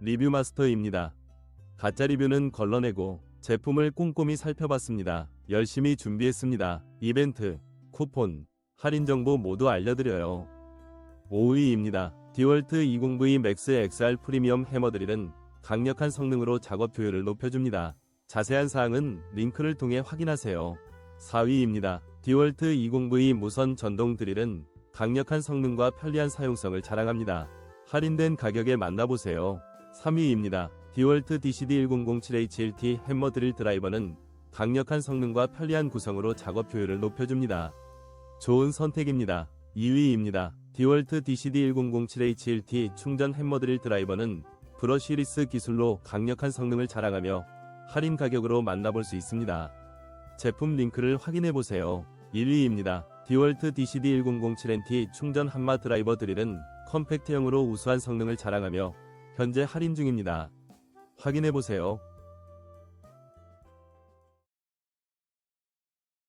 리뷰 마스터입니다. 가짜 리뷰는 걸러내고 제품을 꼼꼼히 살펴봤습니다. 열심히 준비했습니다. 이벤트, 쿠폰, 할인 정보 모두 알려드려요. 5위입니다. 디월트 20V 맥스 XR 프리미엄 해머드릴은 강력한 성능으로 작업 효율을 높여줍니다. 자세한 사항은 링크를 통해 확인하세요. 4위입니다. 디월트 20V 무선 전동 드릴은 강력한 성능과 편리한 사용성을 자랑합니다. 할인된 가격에 만나보세요. 3위입니다. 디월트 DCD1007H1T 햄머 드릴 드라이버는 강력한 성능과 편리한 구성으로 작업 효율을 높여줍니다. 좋은 선택입니다. 2위입니다. 디월트 DCD1007H1T 충전 햄머 드릴 드라이버는 브러쉬리스 기술로 강력한 성능을 자랑하며 할인 가격으로 만나볼 수 있습니다. 제품 링크를 확인해보세요. 1위입니다. 디월트 DCD1007NT 충전 한마 드라이버 드릴은 컴팩트형으로 우수한 성능을 자랑하며 현재 할인 중입니다. 확인해보세요.